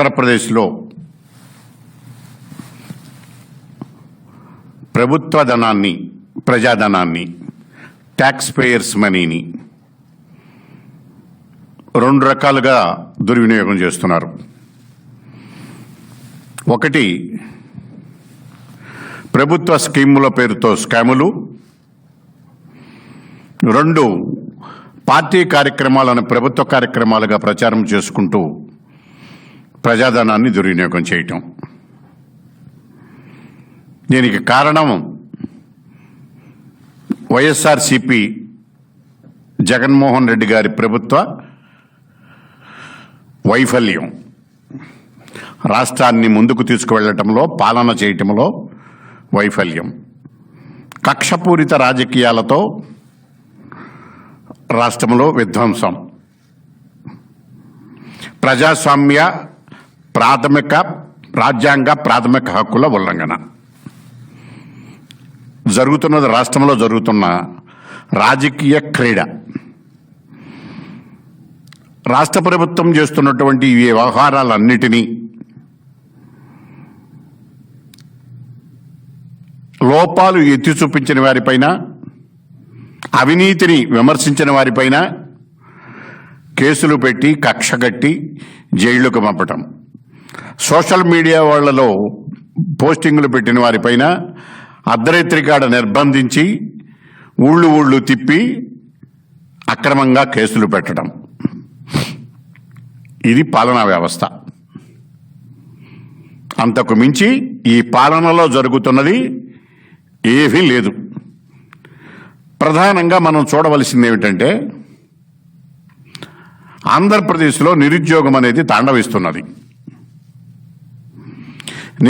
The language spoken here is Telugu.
ఆంధ్రప్రదేశ్లో ప్రభుత్వ ధనాన్ని ప్రజాధనాన్ని ట్యాక్స్ పేయర్స్ మనీని రెండు రకాలుగా దుర్వినియోగం చేస్తున్నారు. ఒకటి ప్రభుత్వ స్కీముల పేరుతో స్కాములు. రెండు పార్టీ కార్యక్రమాలను ప్రభుత్వ కార్యక్రమాలుగా ప్రచారం చేసుకుంటూ ప్రజాధనాన్ని దుర్వినియోగం చేయటం. దీనికి కారణం వైఎస్ఆర్సిపి జగన్మోహన్ రెడ్డి గారి ప్రభుత్వ వైఫల్యం. రాష్ట్రాన్ని ముందుకు తీసుకువెళ్ళటంలో పాలన చేయటంలో వైఫల్యం. కక్షపూరిత రాజకీయాలతో రాష్ట్రంలో విధ్వంసం. ప్రజాస్వామ్య ప్రాథమిక రాజ్యాంగ ప్రాథమిక హక్కుల ఉల్లంఘన. జరుగుతున్నది రాష్ట్రంలో జరుగుతున్న రాజకీయ క్రీడ. రాష్ట్ర ప్రభుత్వం చేస్తున్నటువంటి ఈ వ్యవహారాలన్నిటినీ లోపాలు ఎత్తి చూపించిన వారిపైన అవినీతిని విమర్శించిన వారిపైన కేసులు పెట్టి కక్ష కట్టి జైళ్ళకు పంపటం. సోషల్ మీడియా వాళ్ళలో పోస్టింగులు పెట్టిన వారిపైన అర్ధరేత్రికాడ నిర్బంధించి ఊళ్ళు ఊళ్ళు తిప్పి అక్రమంగా కేసులు పెట్టడం. ఇది పాలనా వ్యవస్థ. అంతకు మించి ఈ పాలనలో జరుగుతున్నది ఏమీ లేదు. ప్రధానంగా మనం చూడవలసింది ఏమిటంటే ఆంధ్రప్రదేశ్లో నిరుద్యోగం అనేది తాండవిస్తున్నది.